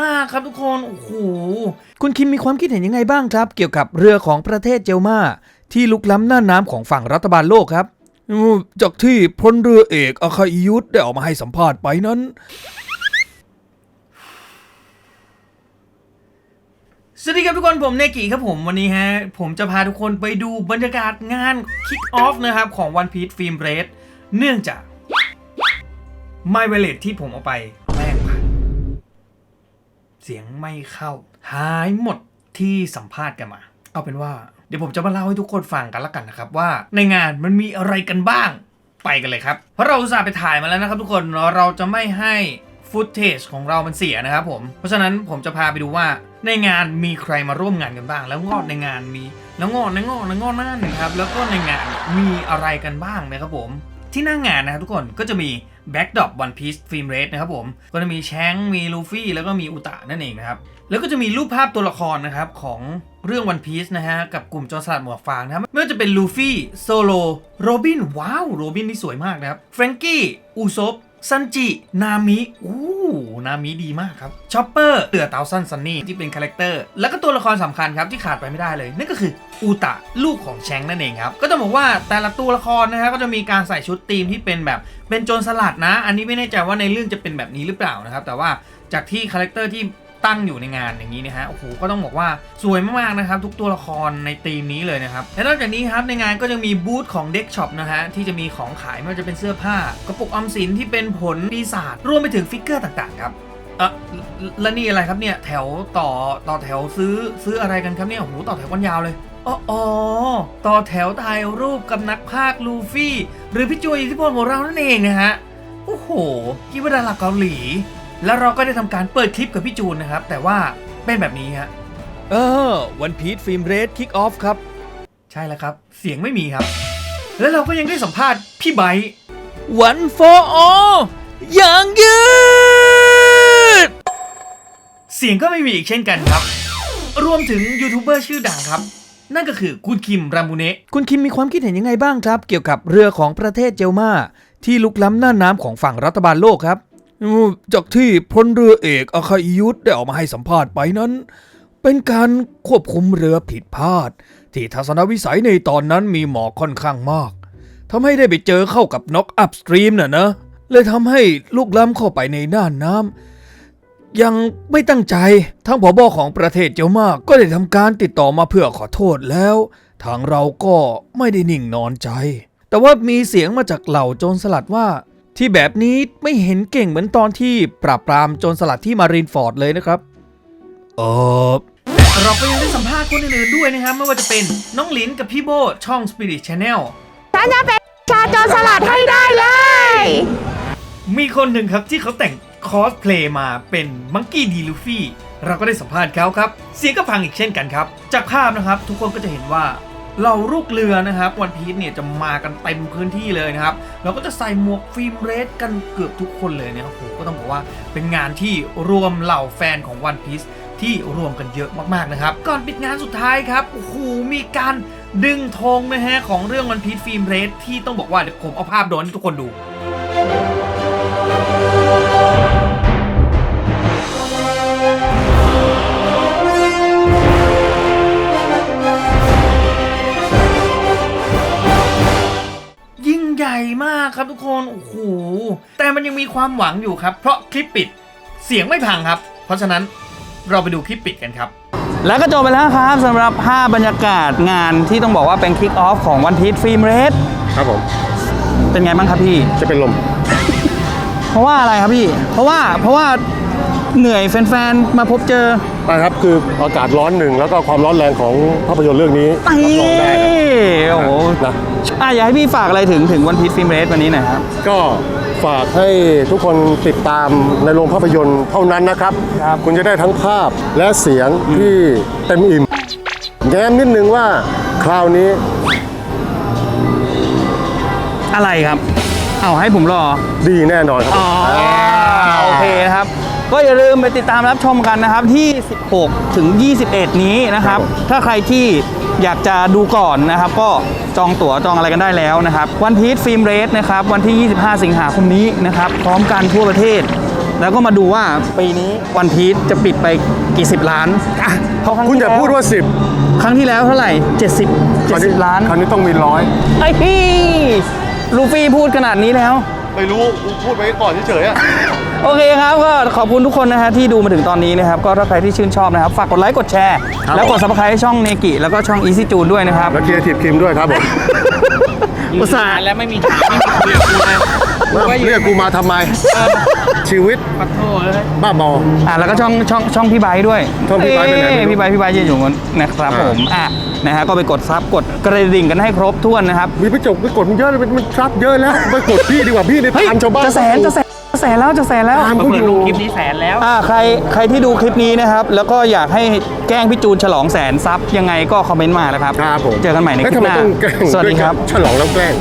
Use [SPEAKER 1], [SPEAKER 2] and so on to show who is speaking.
[SPEAKER 1] มากครับทุกคนโอ้โหคุณคิมมีความคิดเห็นยังไงบ้างครับ เกี่ยวกับเรือของประเทศเจลมาที่ลุกล้ำน่านน้ำของฝั่งรัฐบาลโลกครับอืมจากที่พลเรือเอกอาคาอิยุทธได้ออกมาให้สัมภาษณ์ไปนั้น สวัสดีครับทุกคนผมเนกิครับผมวันนี้ฮะ ผมจะพาทุกคนไปดูบรรยากาศงาน Kick Off นะครับของ One Piece Film Red เนื่องจาก My w a l e t ที่ผมเอาไปแม่งพัง เสียงไม่เข้า หายหมดที่สัมภาษณ์กันมา เอาเป็นว่า เดี๋ยวผมจะมาเล่าให้ทุกคนฟังกันละกันนะครับว่า ในงานมันมีอะไรกันบ้าง ไปกันเลยครับ เพราะเราอุตส่าห์ไปถ่ายมาแล้วนะครับทุกคนเราจะไม่ให้ฟุตเทจของเรามันเสียนะครับผม เพราะฉะนั้นผมจะพาไปดูว่าในงานมีใครมาร่วมงานกันบ้าง แล้วงอดในงานมีแล้วงอดในงอดในงอดนั่นนะครับ แล้วก็ในงานมีอะไรกันบ้างนะครับผม ที่หน้างงานนะครับทุกคนก็จะมี แบ็กดอปวันพีซฟิล์มเรสนะครับผม ก็จะมีแชงมีลูฟี่แล้วก็มีอุตะนั่นเองนะครับ แล้วก็จะมีรูปภาพตัวละครนะครับของเรื่องวันพีซนะฮะ กับกลุ่มจรสลัดหมวกฟางนะครับไม่ว่าจะเป็นลูฟี่โซโลโรบินว้าวโรบินนี่สวยมากนะครับแฟรงกี้อูซบ ซันจินามิอู้นามิดีมากครับชอปเปอร์เตือเตาซันซันนี่ที่เป็นคาแรคเตอร์แล้วก็ตัวละครสำคัญครับที่ขาดไปไม่ได้เลย นั่นก็คืออูตะลูกของแชงนั่นเองครับ ก็จะบอกว่าแต่ละตัวละครนะครับก็จะมีการใส่ชุดธีมที่เป็นแบบเป็นโจรสลัดนะ อันนี้ไม่แน่ใจว่าในเรื่องจะเป็นแบบนี้หรือเปล่านะครับแต่ว่าจากที่คาแรคเตอร์ที่ ตั้งอยู่ในงานอย่างนี้นะฮะโอ้โหก็ต้องบอกว่าสวยมากๆนะครับทุกตัวละครในธีมนี้เลยนะครับและนอกจากนี้ครับในงานก็ยังมีบูธของเด็กช็อปนะฮะที่จะมีของขายไม่ว่าจะเป็นเสื้อผ้ากระปุกออมสินที่เป็นผลปีศาจรวมไปถึงฟิกเกอร์ต่างๆครับเออแล้วนี่อะไรครับเนี่ยแถวต่อต่อแถวซื้อซื้ออะไรกันครับเนี่ยโอ้โหต่อแถวกันยาวเลยอ๋ออต่อแถวถ่ายรูปกับนักพากย์ลูฟี่ หรือพี่จูอิทธิพลของเรานั่นเองนะฮะโอ้โหคิดว่าดาราเกาหลี แล้วเราก็ได้ทำการเปิดคลิปกับพี่จูนนะครับ แต่ว่าเป็นแบบนี้ฮะเออวันพีทฟิล์มเรดคิกออฟครับ ใช่แล้วครับ เสียงไม่มีครับ แล้วเราก็ยังได้สัมภาษณ์พี่ไบร์วัน for all อย่างยืด เสียงก็ไม่มีอีกเช่นกันครับ รวมถึงยูทูบเบอร์ชื่อดังครับ นั่นก็คือคุณคิมรามูเนะคุณคิมมีความคิดเห็นยังไงบ้างครับ เกี่ยวกับเรือของประเทศเจลมาที่ลุกล้ำน่านน้ำของฝั่งรัฐบาลโลกครับอืม จากที่พลเรือเอกอาคาอิยุทธได้ออกมาให้สัมภาษณ์ไปนั้น เป็นการควบคุมเรือผิดพลาด ที่ทัศนวิสัยในตอนนั้นมีหมอกค่อนข้างมากทำให้ได้ไปเจอเข้ากับน็อกอัพสตรีมน่ะนะ เลยทำให้ลูกล้ำเข้าไปในน่านน้ำยังไม่ตั้งใจทางผบของประเทศเจ้ามากก็ได้ทำการติดต่อมาเพื่อขอโทษแล้ว ทางเราก็ไม่ได้นิ่งนอนใจ แต่ว่ามีเสียงมาจากเหล่าโจรสลัดว่า ที่แบบนี้ไม่เห็นเก่งเหมือนตอนที่ปราบปรามโจรสลัดที่มารีนฟอร์ดเลยนะครับ เออเราก็ยังได้สัมภาษณ์คนอื่นๆด้วยนะครับ ไม่ว่าจะเป็นน้องหลินกับพี่โบช่อง Spirit Channel
[SPEAKER 2] ฉันจะเป็นชาจรสลัดให้ได้เลย
[SPEAKER 1] มีคนหนึ่งครับที่เขาแต่งคอสเพลย์มาเป็นมังกี้ดีลูฟี่เราก็ได้สัมภาษณ์เขาครับ เสียงก็พังอีกเช่นกันครับ จากภาพนะครับ ทุกคนก็จะเห็นว่า เราลูกเรือนะครับวันพี e เนี่ยจะมากันเต็มพื้นที่เลยนะครับเราก็จะใส่หมวกฟิล์มเรดกันเกือบทุกคนเลยเนี่ยโอ้โหก็ต้องบอกว่าเป็นงานที่รวมเหล่าแฟนของ One Piece ที่รวมกันเยอะมากๆนะครับ ก่อนปิดงานสุดท้ายครับโอ้โหมีการดึงธงนะฮะของเรื่อง One Piece ฟิล์มเรดที่ต้องบอกว่าเดี๋ยวผมเอาภาพโดนให้ทุกคนดูากครับทุกคน โอ้โห แต่มันยังมีความหวังอยู่ครับ เพราะคลิปปิดเสียงไม่พังครับ เพราะฉะนั้นเราไปดูคลิปปิดกันครับ
[SPEAKER 3] แล้วก็จบไปแล้วครับสำหรับภาพบรรยากาศงานที่ต้องบอกว่าเป็นคิกออฟของวันพี e ฟิล์มเรส
[SPEAKER 4] ครับผม
[SPEAKER 3] เป็นไงบ้างครับพี่
[SPEAKER 4] จะเป็นลม
[SPEAKER 3] เพราะว่าอะไรครับพี่ เพราะว่าเพราะว่า เหนื่อยแฟนๆ มาพบเจอ
[SPEAKER 4] นะครับคืออากาศร้อนหนึ่งแล้วก็ความร้อนแรงของภาพยนตร์เรื่องนี้
[SPEAKER 3] ไอ้
[SPEAKER 4] รับรองได้ครับ
[SPEAKER 3] โอ้โห
[SPEAKER 4] นะ
[SPEAKER 3] อะอยากให้พี่ฝากอะไรถึงถึงวันพี e ฟิล์มเรสวันนี้หน่อยครับ
[SPEAKER 4] ก็ฝากให้ทุกคนติดตามในโรงภาพยนตร์เท่านั้นนะครับ
[SPEAKER 3] ครับ
[SPEAKER 4] คุณจะได้ทั้งภาพและเสียงที่เต็มอิ่ม แง้มนิดนึงว่าคราวนี้
[SPEAKER 3] อะไรครับ เอาให้ผมรอ
[SPEAKER 4] ดีแน่นอนครับ
[SPEAKER 3] อ๋อโอเคนะครับ ก็อย่าลืมไปติดตามรับชมกันนะครับที่ 16 ถึง 21 นี้นะครับ ถ้าใครที่อยากจะดูก่อนนะครับ ก็จองตั๋วจองอะไรกันได้แล้วนะครับวันพี e ฟิล์มเรสนะครับวันที่ 25 สิงหาคมนี้นะครับ พร้อมกันทั่วประเทศ
[SPEAKER 1] แล้วก็มาดูว่าปีนี้วันพีชจะปิดไปกี่สิบล้านอะเพราะครั้ง
[SPEAKER 4] คุณ
[SPEAKER 1] ที่
[SPEAKER 4] อย่า
[SPEAKER 1] แล้ว
[SPEAKER 4] พูดว่า 10
[SPEAKER 1] ครั้งที่แล้วเท่าไหร่ 70 70 ล้าน
[SPEAKER 4] คราวนี้ต้องมีร้อย
[SPEAKER 1] ไอ้พี่ลูฟี่พูดขนาดนี้แล้ว
[SPEAKER 4] ไม่รู้กูพูดไปก่อนเฉยๆอะ
[SPEAKER 1] โอเคครับก็ขอบคุณทุกคนนะฮะที่ดูมาถึงตอนนี้นะครับก็ถ้าใครที่ชื่นชอบนะครับ ฝากกดไลค์กดแชร์ แล้วกด subscribe ให้ช่องเนกิแล้วก็ช่อง Easy June ด้วยนะครับ
[SPEAKER 4] แล้วเคลียร์ทีมคิมด้วยครับผม
[SPEAKER 1] อุตส่าห์
[SPEAKER 3] แล้วไม่มีถามไม่มีคุยกับกูนะกูก็อยู่
[SPEAKER 4] เรียกกูมาทำไม ชีวิต
[SPEAKER 3] ปัดโทษเลย
[SPEAKER 4] บ้าบอ
[SPEAKER 1] อะแล้วก็ช่องช่องช่องพี่ไบร์ทด้วย
[SPEAKER 4] ช่องพี่ไบร์ทไปไหนไม่รู้
[SPEAKER 1] เอ้ยพี่ไบร์ทพี่ไบร์ทจะอยู่ตรงนู้นนะครับ
[SPEAKER 4] อ่า
[SPEAKER 1] ผมอะนะฮะก็ไปกดซับกดกระดิ่งกันให้ครบถ้วนนะครับ
[SPEAKER 4] มีไปจบไปกดมันเยอะเลยมันมันทรัพย์เยอะแล้ว ไปกดพี่ดีกว่าพี่ใน
[SPEAKER 1] เฮ้ย
[SPEAKER 4] ทางชาวบ้าน
[SPEAKER 1] จะแสนจะแสนจะ แสนแล้วจะแสนแล้ว
[SPEAKER 4] ตามเขา
[SPEAKER 3] เปิ
[SPEAKER 4] อ
[SPEAKER 3] ดล
[SPEAKER 4] ยู่
[SPEAKER 3] งคลิปนี้แสนแล้ว
[SPEAKER 1] อ่าใครใครที่ดูคลิปนี้นะครับ แล้วก็อยากให้แกล้งพี่จูนฉลองแสนซับยังไงก็คอมเมนต์มาแล้วครับ
[SPEAKER 4] ครับผม
[SPEAKER 1] เจอกันใหม่ในคลิ
[SPEAKER 4] เอ๊ะ
[SPEAKER 1] ปหน้า
[SPEAKER 4] ทำไมต้องแกล้ง
[SPEAKER 1] สวัสดีครับ
[SPEAKER 4] ฉลองแล้วแกล้ง